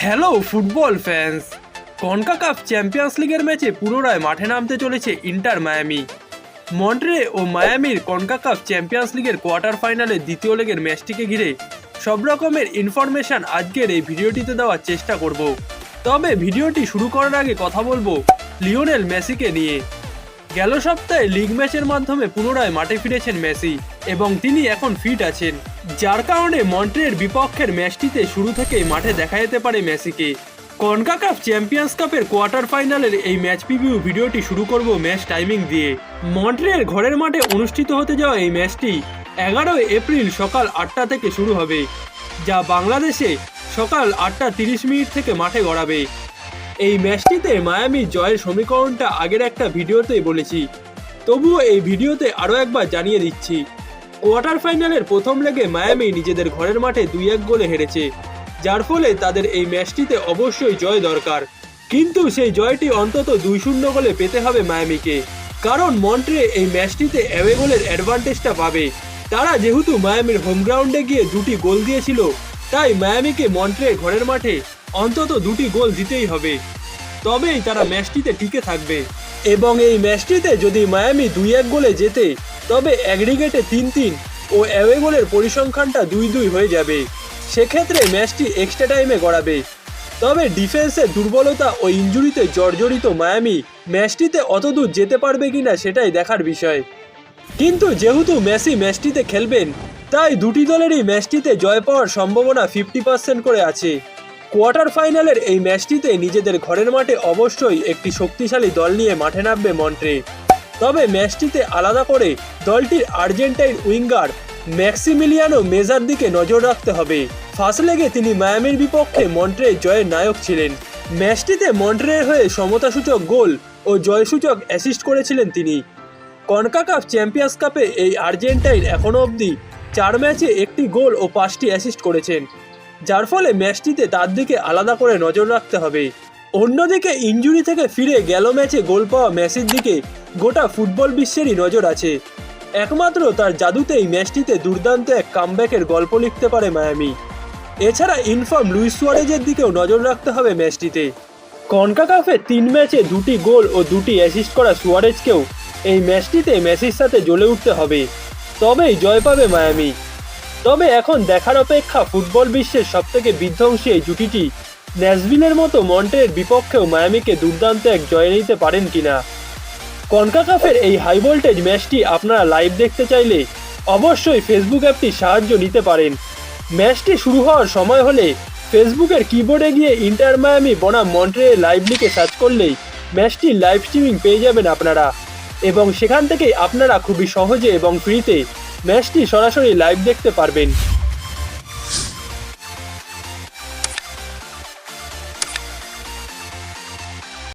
Hello football fans CONCACAF champions লিগের ম্যাচে পুনরায় মাঠে নামতে চলেছে ইন্টার মায়ামি মন্ট্রে ও মায়ামির কনকাকাফ চ্যাম্পিয়ন্স লিগের কোয়ার্টার ফাইনালে দ্বিতীয় লেগের ম্যাচটিকে ঘিরে সব রকমের ইনফরমেশন আজকের এই ভিডিওটিতে দেওয়ার চেষ্টা করব। তবে ভিডিওটি শুরু করার আগে কথা বলব লিওনেল মেসিকে নিয়ে। গেল সপ্তাহে লিগ ম্যাচের মাধ্যমে পুনরায় মাঠে ফিরেছেন মেসি। এবং তিনি এখন ফিট আছেন, যার কারণে মন্ট্রের বিপক্ষের ম্যাচটিতে শুরু থেকেই মাঠে দেখা যেতে পারে মেসিকে। কনকাকাফ চ্যাম্পিয়ন্স কাপের কোয়ার্টার ফাইনালের এই ম্যাচ প্রিভিউ ভিডিওটি শুরু করব ম্যাচ টাইমিং দিয়ে। মন্ট্রের ঘরের মাঠে অনুষ্ঠিত হতে যাওয়া এই ম্যাচটি এগারোই এপ্রিল সকাল আটটা থেকে শুরু হবে, যা বাংলাদেশে সকাল আটটা তিরিশ মিনিট থেকে মাঠে গড়াবে। এই ম্যাচটিতে মায়ামি জয়ের সমীকরণটা আগের একটা ভিডিওতেই বলেছি। তবুও এই ভিডিওতে আরও একবার জানিয়ে দিচ্ছি কোয়ার্টার ফাইনালের প্রথম লেগে মায়ামি নিজেদের ঘরের মাঠে দুই এক গোলে হেরেছে, যার ফলে তাদের এই ম্যাচটিতে অবশ্যই জয় দরকার। কিন্তু সেই জয়টি অন্তত দুই শূন্য গোলে পেতে হবে মায়ামিকে, কারণ মন্ট্রে এই ম্যাচটিতে অ্যাওয়ে গোলের অ্যাডভান্টেজটা পাবে। তারা যেহেতু মায়ামির হোম গ্রাউন্ডে গিয়ে দুটি গোল দিয়েছিল, তাই মায়ামিকে মন্ট্রে ঘরের মাঠে অন্তত দুটি গোল দিতেই হবে। তবেই তারা ম্যাচটিতে টিকে থাকবে। এবং এই ম্যাচটিতে যদি মায়ামি দুই এক গোলে জেতে তবে অ্যাগ্রিগেটে তিন তিন ও অ্যাওয়ে গোলের পরিসংখ্যানটা দুই দুই হয়ে যাবে। সেক্ষেত্রে ম্যাচটি এক্সট্রা টাইমে গড়াবে। তবে ডিফেন্সের দুর্বলতা ও ইঞ্জুরিতে জর্জরিত মায়ামি ম্যাচটিতে অতদূর যেতে পারবে কিনা সেটাই দেখার বিষয়। কিন্তু যেহেতু মেসি ম্যাচটিতে খেলবেন, তাই দুটি দলেরই ম্যাচটিতে জয় পাওয়ার সম্ভাবনা ফিফটি পার্সেন্ট করে আছে। কোয়ার্টার ফাইনালের এই ম্যাচটিতে নিজেদের ঘরের মাঠে অবশ্যই একটি শক্তিশালী দল নিয়ে মাঠে নামবে মন্ট্রে তবে ম্যাচটিতে আলাদা করে দলটির আর্জেন্টাইন উইঙ্গার ম্যাক্সিমিলিয়ানো মেজার দিকে নজর রাখতে হবে। ফার্স্ট লেগে তিনি মায়ামির বিপক্ষে মন্ট্রে জয়ের নায়ক ছিলেন। ম্যাচটিতে মন্ট্রের হয়ে সমতাসূচক গোল ও জয়সূচক অ্যাসিস্ট করেছিলেন তিনি। কনকাকাফ চ্যাম্পিয়ন্স কাপে এই আর্জেন্টাইন এখনও অবধি চার ম্যাচে একটি গোল ও পাঁচটি অ্যাসিস্ট করেছেন। যার ফলে ম্যাচটিতে তার দিকে আলাদা করে নজর রাখতে হবে। অন্যদিকে ইঞ্জুরি থেকে ফিরে গেল ম্যাচে গোল পাওয়া মেসির দিকে গোটা ফুটবল বিশ্বেরই নজর আছে। একমাত্র তার জাদুতেই ম্যাচটিতে দুর্দান্ত এক কামব্যাকের গল্প লিখতে পারে মায়ামি। এছাড়া ইনফর্ম লুইস সুয়ারেজের দিকেও নজর রাখতে হবে ম্যাচটিতে। কনকাকাফে তিন ম্যাচে দুটি গোল ও দুটি অ্যাসিস্ট করা সুয়ারেজকেও এই ম্যাচটিতে মেসির সাথে জ্বলে উঠতে হবে। তবেই জয় পাবে মায়ামি। তবে এখন দেখার অপেক্ষা ফুটবল বিশ্বের সবথেকে বিধ্বংসী এই জুটিটি ন্যাসভিলের মতো মন্টের বিপক্ষেও মায়ামিকে দুর্দান্ত এক জয় নিতে পারেন কিনা? কনকাকাফের এই হাই ভোল্টেজ ম্যাচটি আপনারা লাইভ দেখতে চাইলে অবশ্যই ফেসবুক অ্যাপটির সাহায্য নিতে পারেন। ম্যাচটি শুরু হওয়ার সময় হলে ফেসবুকের কিবোর্ডে গিয়ে ইন্টার মায়ামি বনাম মন্ট্রে লাইভ লিখে সার্চ করলেই ম্যাচটির লাইভ স্ট্রিমিং পেয়ে যাবেন আপনারা। এবং সেখান থেকেই আপনারা খুবই সহজে এবং ফ্রিতে ম্যাচটি সরাসরি লাইভ দেখতে পারবেন।